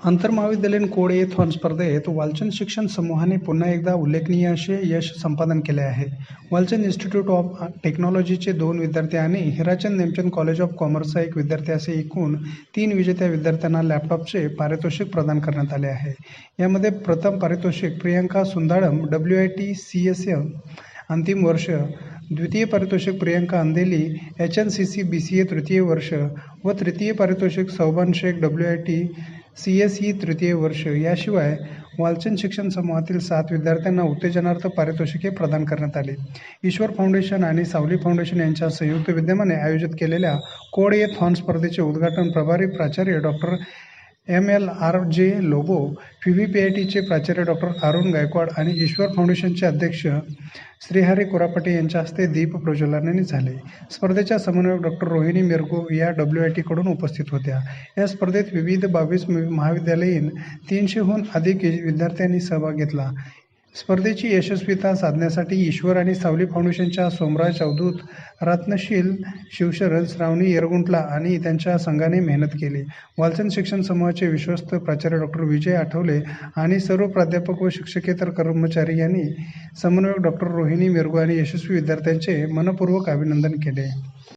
आंतरमहाविद्यालयीन कोड एथॉन स्पर्धेत वालचंद शिक्षण समूहाने पुन्हा एकदा उल्लेखनीय असे यश संपादन केले आहे. वालचंद इन्स्टिट्यूट ऑफ टेक्नॉलॉजीचे दोन विद्यार्थी आणि हिराचंद नेमचंद कॉलेज ऑफ कॉमर्सचा एक विद्यार्थी असे एकूण तीन विजेत्या विद्यार्थ्यांना लॅपटॉपचे पारितोषिक प्रदान करण्यात आले आहे. यामध्ये प्रथम पारितोषिक Priyanka Sundalam W I T C S M अंतिम वर्ष. द्वितीय पारितोषिक Priyanka Andeli H N C C B C A तृतीय वर्ष व तृतीय पारितोषिक Sauban Shaikh W I T C S E तृतीय वर्ष. याशिवाय वालचंद शिक्षण समूहातील सात विद्यार्थ्यांना उत्तेजनार्थ पारितोषिके प्रदान करण्यात आली. ईश्वर फाउंडेशन आणि सावली फाउंडेशन यांच्या संयुक्त विद्यमाने आयोजित केलेल्या कोड ए थॉन स्पर्धेचे उद्घाटन प्रभारी प्राचार्य doctor M L R J Lobo P V P I टीचे प्राचार्य डॉक्टर अरुण गायकवाड आणि ईश्वर फाउंडेशनचे अध्यक्ष श्रीहरी कोरापटे यांच्या हस्ते दीप प्रज्वलनाने झाले. स्पर्धेच्या समन्वयक डॉक्टर रोहिणी मिरगो या डब्ल्यू आय टीकडून उपस्थित होत्या. या स्पर्धेत विविध बावीस महाविद्यालयीन तीनशेहून अधिक विद्यार्थ्यांनी सहभाग घेतला. स्पर्धेची यशस्वीता साधण्यासाठी ईश्वर आणि सावली फाउंडेशनच्या सोमराज अवधूत रत्नशील शिवशरण श्रावणी येरगुंटला आणि त्यांच्या संघाने मेहनत केली. वालचंद शिक्षण समूहाचे विश्वस्त प्राचार्य डॉक्टर विजय आठवले आणि सर्व प्राध्यापक व शिक्षकेतर कर्मचारी यांनी समन्वयक डॉक्टर रोहिणी मिरगू आणि यशस्वी विद्यार्थ्यांचे मनपूर्वक अभिनंदन केले.